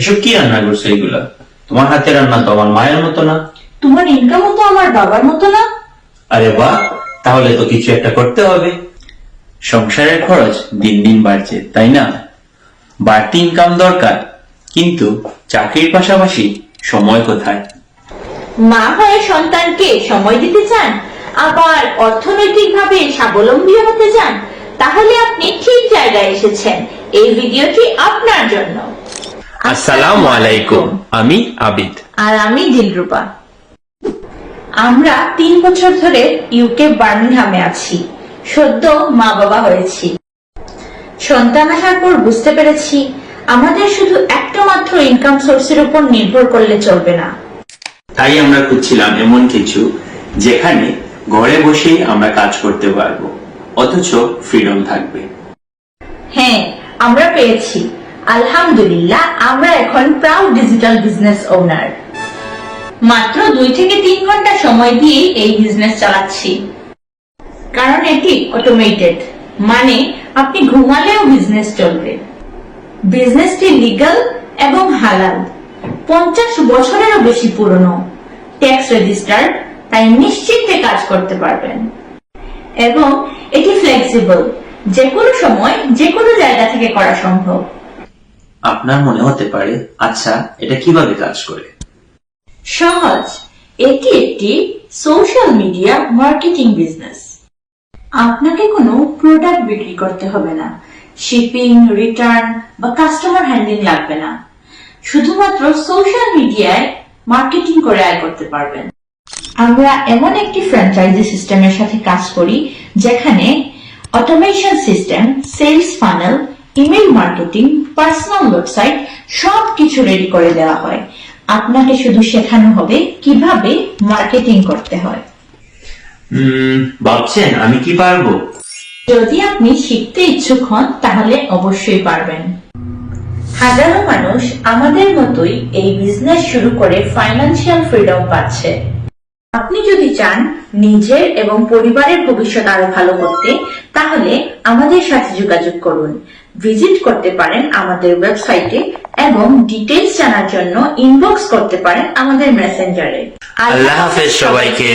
এসব কি রান্না করছ এগুলা? তোমার হাতে রান্না তো আমার মায়ের মতো না। তোমার ইনকামও তো আমার বাবার মতো না? আরে বাহ তাহলে তো কিছু একটা করতে হবে। সংসারের খরচ দিন দিন বাড়ছে তাই না? বাড়তি ইনকাম দরকার কিন্তু চাকরির পাশাপাশি সময় কোথায়? মা হয়ে সন্তানকে সময় দিতে চান আবার অর্থনৈতিকভাবে স্বাবলম্বী হতে চান তাহলে আপনি ঠিক জায়গায় এসেছেন। এই ভিডিওটি আপনার জন্য। আসসালামু আলাইকুম আমি আবিদ। আর আমি দিলরূপা আমরা তিন বছর ধরে ইউকে বার্মিংহামে আছি। সদ্য মা বাবা হয়েছি। সন্তান আসার পর বুঝতে পেরেছি আমাদের শুধু একটা মাত্র ইনকাম সোর্সের উপর নির্ভর করলে চলবে না। তাই আমরা খুঁজছিলাম এমন কিছু যেখানে ঘরে বসেই আমরা কাজ করতে পারব অথচ ফ্রিডম থাকবে। হ্যাঁ আমরা পেয়েছি। আলহামদুলিল্লাহ, আমরা এখন প্রাউড ডিজিটাল বিজনেস ওনার মাত্র দুই থেকে তিন ঘণ্টা সময় দিয়ে এই বিজনেস চালাচ্ছি। কারণ এটি অটোমেটেড মানে আপনি ঘুমালেও বিজনেস চলবে। বিজনেসটি লিগ্যাল এবং হালাল। পঞ্চাশ বছরেরও বেশি পুরনো। ট্যাক্স রেজিস্টার্ড তাই নিশ্চিন্তে কাজ করতে পারবেন। এবং এটি ফ্লেক্সিবল যে কোনো সময় যে কোনো জায়গা থেকে করা সম্ভব। আপনার মনে হতে পারে আচ্ছা এটা কীভাবে কাজ করে? সহজ। এটি একটি সোশ্যাল মিডিয়া মার্কেটিং বিজনেস আপনাকে কোনো প্রোডাক্ট বিক্রি করতে হবে না। শিপিং রিটার্ন বা কাস্টমার হ্যান্ডলিং লাগবে না। শুধুমাত্র সোশ্যাল মিডিয়ায় মার্কেটিং করে আয় করতে পারবেন। আমরা এমন একটি ফ্র্যাঞ্চাইজি সিস্টেমের সাথে কাজ করি, যেখানে automation system sales funnel email marketing personal website সব কিছু রেডি করে দেওয়া হয়। আপনাকে শুধু শেখানো হবে কীভাবে মার্কেটিং করতে হয়। ভাবছেন আমি কি পারব? যদি আপনি শিখতে ইচ্ছুক হন তাহলে অবশ্যই পারবেন। হাজারো মানুষ আমাদের মতোই এই বিজনেস শুরু করে ফাইন্যান্সিয়াল ফ্রিডম পাচ্ছে। আপনি যদি চান নিজের এবং পরিবারের ভবিষ্যৎ আরও ভালো করতে তাহলে আমাদের সাথে যোগাযোগ করুন। ভিজিট করতে পারেন আমাদের ওয়েবসাইটে এবং ডিটেলস জানার জন্য ইনবক্স করতে পারেন আমাদের মেসেঞ্জারে। আল্লাহ হাফেজ সবাইকে।